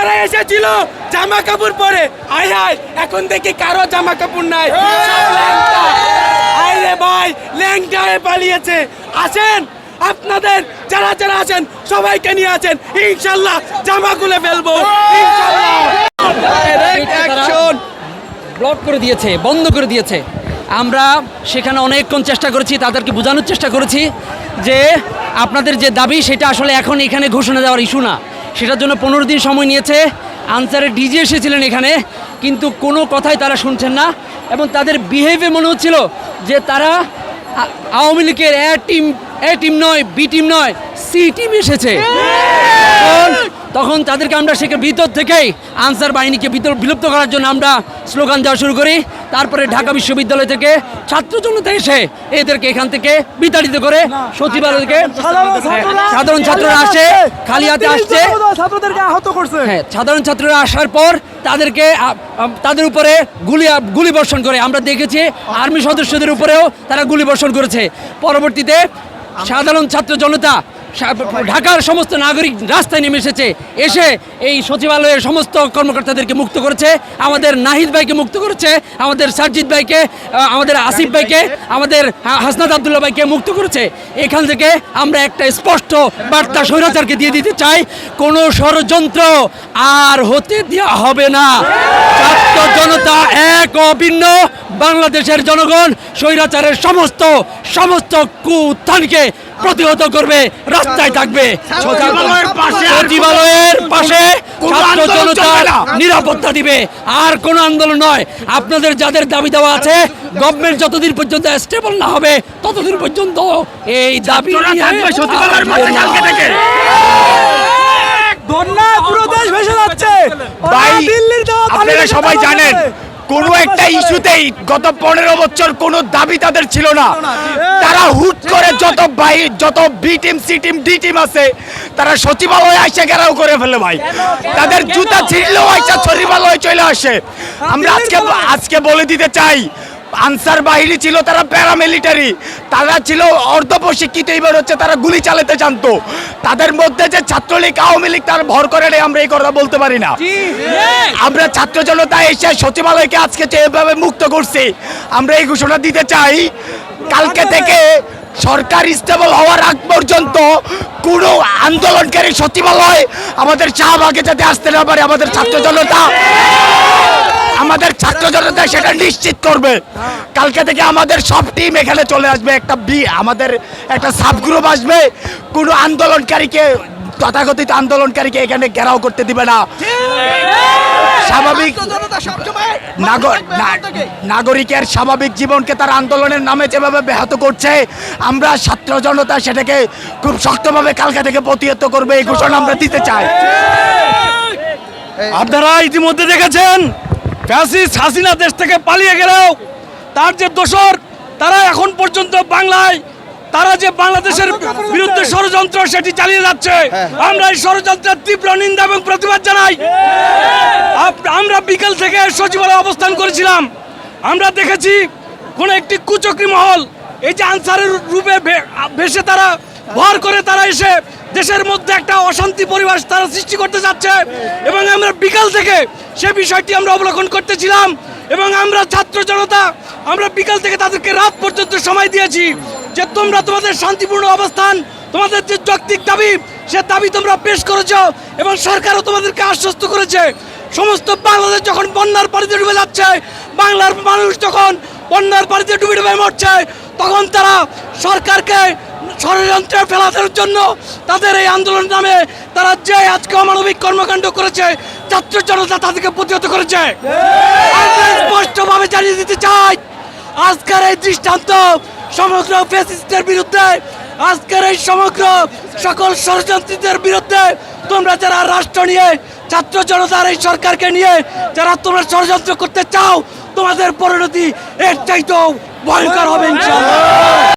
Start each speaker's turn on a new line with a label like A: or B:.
A: তারা এসেছিল জামা কাপড় পরে আয় হায় এখন দেখি কারও জামা কাপড় নাই। রে ভাই ল্যাংটা হয়ে পালিয়েছে। আসেন আপনাদের যারা যারা আছেন সবাইকে নিয়ে আছেন ইনশাল্লাহ জামা খুলে ফেলব।
B: ব্লক করে দিয়েছে বন্ধ করে দিয়েছে। আমরা সেখানে অনেকক্ষণ চেষ্টা করেছি তাদেরকে বোঝানোর চেষ্টা করেছি যে আপনাদের যে দাবি সেটা আসলে এখন এখানে ঘোষণা দেওয়ার ইস্যু না। সেটার জন্য পনেরো দিন সময় নিয়েছে। আনসারের ডিজি এসেছিলেন এখানে কিন্তু কোনো কথাই তারা শুনছেন না এবং তাদের বিহেভে মনে হচ্ছিল যে তারা আওয়ামী লীগের এ টিম এ টিম নয় বি টিম নয় সি টিম এসেছে। তখন তাদেরকে আমরা সেখানে ভিতর থেকেই আনসার বাহিনীকে ভিতর বিলুপ্ত করার জন্য আমরা স্লোগান দেওয়া শুরু করি। তারপরে ঢাকা বিশ্ববিদ্যালয় থেকে ছাত্র জনতা এসে এদেরকে এখান থেকে বিতাড়িত করে সচিবালয় থেকে সাধারণ ছাত্ররা আসে, খালি হাতে আসছে। হ্যাঁ সাধারণ ছাত্ররা আসার পর তাদেরকে তাদের উপরে গুলি গুলি বর্ষণ করে। আমরা দেখেছি আর্মি সদস্যদের উপরেও তারা গুলি বর্ষণ করেছে। পরবর্তীতে সাধারণ ছাত্র জনতা ঢাকার সমস্ত নাগরিক রাস্তায় নেমে এসেছে এসে এই সচিবালয়ের সমস্ত কর্মকর্তাদেরকে মুক্ত করেছে আমাদের নাহিদ ভাইকে মুক্ত করেছে আমাদের সারজিৎ ভাইকে আমাদের আসিফ ভাইকে। আমাদের হা- হাসনাত আবদুল্লাহ ভাইকে মুক্ত করেছে। এখান থেকে আমরা একটা স্পষ্ট বার্তা স্বৈরাচারকে দিয়ে দিতে চাই কোনো ষড়যন্ত্র আর হতে দেওয়া হবে না। ছাত্র জনতা এক অভিন্ন বাংলাদেশের জনগণ স্বৈরাচারের সমস্ত সমস্ত কুত্থানকে প্রতিহত করবে রাস্তায় থাকবে। সচিবালয়ের পাশে ছাত্র জনতা নিরাপত্তা দিবে। আর কোন আন্দোলন নয়। আপনাদের যাদের দাবি দেওয়া আছে গভর্নমেন্ট যতদিন পর্যন্ত স্টেবল না হবে ততদিন পর্যন্ত এই দাবি নিয়ে
C: বন্যা পুরো দেশ ভেসে যাচ্ছে।
D: আপনারা সবাই জানেন। কোনো একটা ইস্যুতেই গত পনেরো বছর কোনো দাবি তাদের ছিল না। তারা হুট করে যত বাহির যত B team C team D team আছে তারা সচিবালয় আইসা ঘেরাও করে ফেলে ভাই। তাদের জুতা ছিঁড়লেও আইসা সচিবালয় চলে আসে। আমরা আজকে আজকে বলে দিতে চাই আনসার বাহিনী ছিল তারা প্যারামিলিটারি। তারা ছিল অর্ধ প্রশিক্ষিত এবার হচ্ছে তারা গুলি চালাতে জানতো। তাদের মধ্যে যে ছাত্রলীগ আওয়ামী লীগ তার ভর করে নেই, আমরা এই কথা বলতে পারি না। আমরা ছাত্র জনতা এসে সচিবালয়কে আজকে যেভাবে মুক্ত করছি আমরা এই ঘোষণা দিতে চাই কালকে থেকে সরকার স্টেবল হওয়ার আগ পর্যন্ত কোনো আন্দোলনকারী সচিবালয় আমাদের শাহবাগে যাতে আসতে না পারে আমাদের ছাত্র জনতা। আমাদের ছাত্র জনতা সেটা নিশ্চিত করবে। কালকে থেকে আমাদের সব টিম এখানে চলে আসবে। একটা বি আমাদের একটা সাবগ্রুপ আসবে। কোনো আন্দোলনকারীকে, তথাকথিত আন্দোলনকারীকে এখানে ঘেরাও করতে দিবে না। স্বাভাবিক নাগরিকের স্বাভাবিক জীবনকে তার আন্দোলনের নামে যেভাবে ব্যাহত করছে, আমরা ছাত্র জনতা সেটাকে খুব শক্তভাবে কালকে থেকে প্রতিহত করবে, এই ঘোষণা আমরা দিতে চাই।
E: আপনারা ইতিমধ্যে দেখেছেন ফ্যাসিস্ট হাসিনা দেশ থেকে পালিয়ে গেলেও তার যে দোসর তারা এখন পর্যন্ত বাংলায় তারা যে বাংলাদেশের বিরুদ্ধে ষড়যন্ত্র সেটি চালিয়ে যাচ্ছে। আমরা এই ষড়যন্ত্রের তীব্র নিন্দা এবং প্রতিবাদ জানাই। আমরা বিকেল থেকে সচিবালয়ে অবস্থান করেছিলাম। আমরা দেখেছি কোন একটি কুচক্রি মহল এই যে আনসারের রূপে ভেসে তারা ভর করে তারা এসে দেশের মধ্যে একটা অশান্তি পরিবেশ তারা সৃষ্টি করতে যাচ্ছে এবং আমরা বিকাল থেকে সে বিষয়টি আমরা অবলোকন করতেছিলাম এবং আমরা ছাত্র জনতা, আমরা বিকাল থেকে তাদেরকে রাত পর্যন্ত সময় দিয়েছি যে তোমরা তোমাদের শান্তিপূর্ণ অবস্থান, তোমাদের যে যৌক্তিক দাবি, সে দাবি তোমরা পেশ করেছ এবং সরকারও তোমাদেরকে আশ্বস্ত করেছে। সমস্ত বাংলাদেশ যখন বন্যার পানিতে ডুবে যাচ্ছে, বাংলার মানুষ যখন বন্যার পানিতে ডুবে ডুবে মরছে, তখন তারা সরকারকে ষড়যন্ত্রে ফেলানোর জন্য তাদের এই আন্দোলন নামে তারা যে আজকে অমানবিক কর্মকাণ্ড করেছে, ছাত্র জনতা তাদেরকে প্রতিহত করেছে। স্পষ্টভাবে জানিয়ে দিতে চাই, আজকের এই দৃষ্টান্ত সমগ্র ফেসিস্টের বিরুদ্ধে, আজকের এই সমগ্র সকল ষড়যন্ত্রীদের বিরুদ্ধে তোমরা যারা রাষ্ট্র নিয়ে, ছাত্র জনতার এই সরকারকে নিয়ে যারা তোমরা ষড়যন্ত্র করতে চাও, তোমাদের পরিণতি এর চাইতেও ভয়ঙ্কর হবে ইনশাআল্লাহ।